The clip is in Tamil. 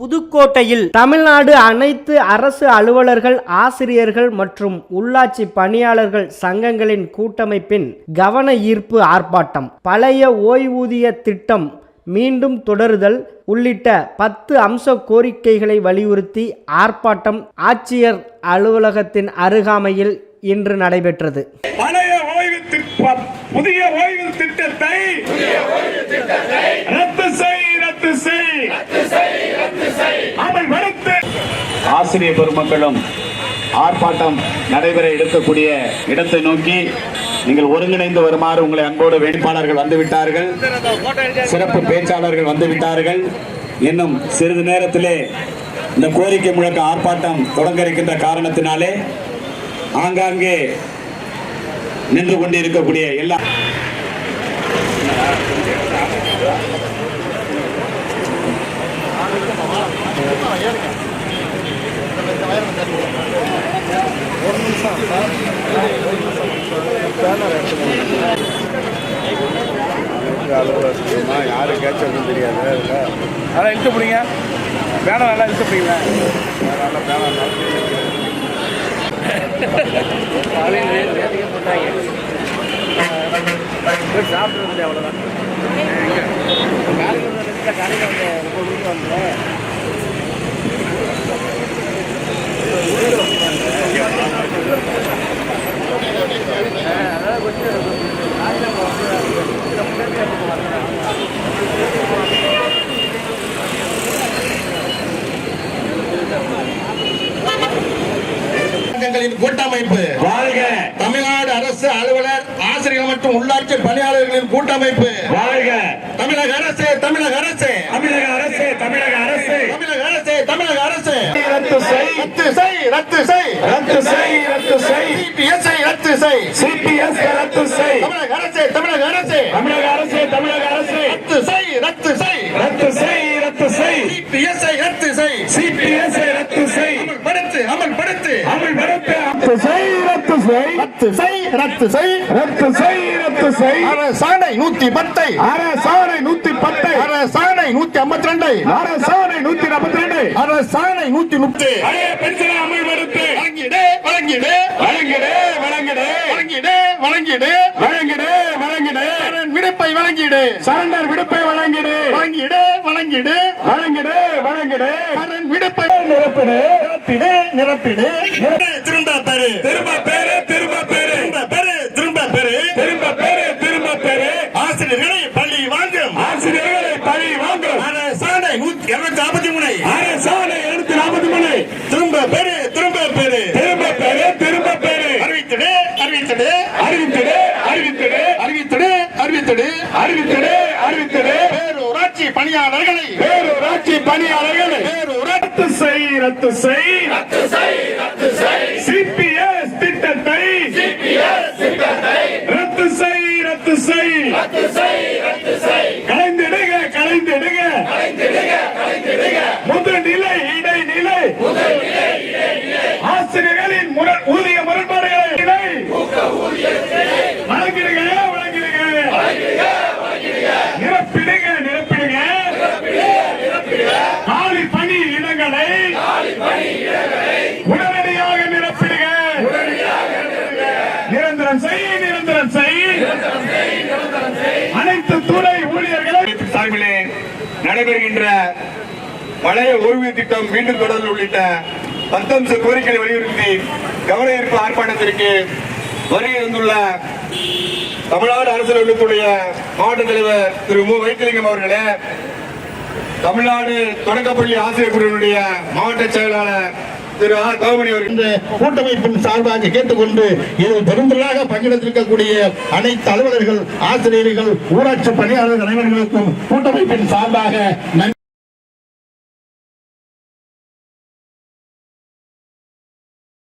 புதுக்கோட்டையில் தமிழ்நாடு அனைத்து அரசு அலுவலர்கள் ஆசிரியர்கள் மற்றும் உள்ளாட்சி பணியாளர்கள் சங்கங்களின் கூட்டமைப்பின் கவன ஈர்ப்பு ஆர்ப்பாட்டம். பழைய ஓய்வூதிய திட்டம் மீண்டும் தொடருதல் உள்ளிட்ட பத்து அம்ச கோரிக்கைகளை வலியுறுத்தி ஆர்ப்பாட்டம் ஆட்சியர் அலுவலகத்தின் அருகாமையில் இன்று நடைபெற்றது. புதிய ஓய்வு திட்டத்தை ரத்து செய் ரத்து செய் அமல்படுத்து ஆசிரியர் பெருமக்களும் ஆர்ப்பாட்டம் நடைபெற இருக்கக்கூடிய இடத்தை நோக்கி நீங்கள் ஒருங்கிணைந்து வருமாறு உங்களை அன்போடு வேட்பாளர்கள் வந்துவிட்டார்கள். சிறப்பு பேச்சாளர்கள் வந்துவிட்டார்கள். இன்னும் சிறிது நேரத்திலே இந்த கோரிக்கை முழக்க ஆர்ப்பாட்டம் தொடங்க இருக்கின்ற காரணத்தினாலே ஆங்காங்கே நின்று கொண்டிருக்கக்கூடிய எல்லா அலுவலகத்துக்குமா யாரு கேட்சதுன்னு தெரியாது அதில் அதெல்லாம் இழுத்து பிடிங்க. பேனர் நல்லா இழுத்து பிடிங்க. நல்லா பேனர் சாப்பிட்டு அவ்வளோதான் கடையில் வந்து ஒன்பது மணிக்கு வந்து சங்கங்களின் கூட்டமைப்பு. வாழ்க. தமிழ்நாடு அரசு அலுவலர் ஆசிரியர் மற்றும் உள்ளாட்சி பணியாளர்களின் கூட்டமைப்பு. வாழ்க. தமிழக அரசு தமிழக அரசு. தமிழக அரசு தமிழக அரசு. தமிழக அரசு தமிழக அரசு. ரத்து செய். ரத்து செய் ரத்து செய். ரத்து செய் ரத்து செய். சிபிஎஸ்ஐ ரத்து செய். சிபிஎஸ் ரத்து செய். தமிழக அரசு தமிழக அரசு. தமிழக அரசு செய் ரத்து. செய் ரத்து செய். ரத்து செய் ரத்து செய். அரசாணை நூத்தி பத்தை. அரசாணை நூத்தி பத்து. அரசாணை நூத்தி ஐம்பத்தி ரெண்டு அரசாணை நூத்தி நாற்பத்தி ரெண்டு அரசாணை நூத்தி முப்பது. பென்ஷனை அமல்படுத்து. வழங்கிடு வழங்கிடு. வழங்கிடு வழங்கிடு. வழங்கிடு வழங்கிடு. வழங்கிடு வழங்கிடு. விடுப்பை வழங்கிடு. சரண்டர் விடுப்பை வழங்கிடு. வழங்கிடு வழங்கிடு. வழங்கிடு வழங்கிடு. விடுப்பை நிரப்பிடு நிரப்பிடு. நிரப்பிடு திரும்ப பேரு திரும்ப பேரு திரும்ப பெறு திரும்ப பெறு திரும்ப பேரு திரும்ப பேரு ஆசிரியர்களை பள்ளி வாங்கும் ஆசிரியர்களை பழி வாங்கும் அரசாணை நூத்தி இருநூத்தி நாற்பத்தி மூணு அரசாணை எழுநூத்தி நாற்பத்தி மூணு திரும்ப பெறு திரும்ப பெறு திரும்ப பேரு திரும்ப பேரு அறிவித்திடு அறிவித்திடு அறிவித்திடு அறிவித்திடு அறிவித்திடு அறிவித்திடு அறிவித்திடு அறிவித்திடு பேரூராட்சி பணியாளர்களை. பேரூராட்சி பணியாளர்களை. பேரூராட்சி ரத்து செய் ரத்து செய். ரத்து செய் ரத்து நிரந்தரம் செய் நிரந்தரம் செய். அனைத்து துறை ஊழியர்களை சார்பிலே நடைபெறுகின்ற பழைய ஓய்வு திட்டம் மீண்டும் தொடர்ந்து உள்ளிட்ட பத்தம்ச கோரிக்கைகளை வலியுறுத்தி கவன ஈர்ப்பு ஆர்ப்பாட்டத்திற்கு வருகை வந்துள்ள தமிழ்நாடு அரசு அலுவலகத்துடைய மாவட்ட தலைவர் திரு மு. வைத்திலிங்கம் அவர்களே தமிழ்நாடு தொடக்கப்பள்ளி ஆசிரியர் குழுவினுடைய மாவட்ட செயலாளர் திரு ஆர் கவுமணி அவர்கள். இந்த கூட்டமைப்பின் சார்பாக கேட்டுக்கொண்டு இதில் பெருந்தலாக பங்கெடுத்திருக்கக்கூடிய அனைத்து அலுவலர்கள் ஆசிரியர்கள் ஊராட்சி பணியாளர்கள் அனைவர்களுக்கும் கூட்டமைப்பின் சார்பாக நன்றி.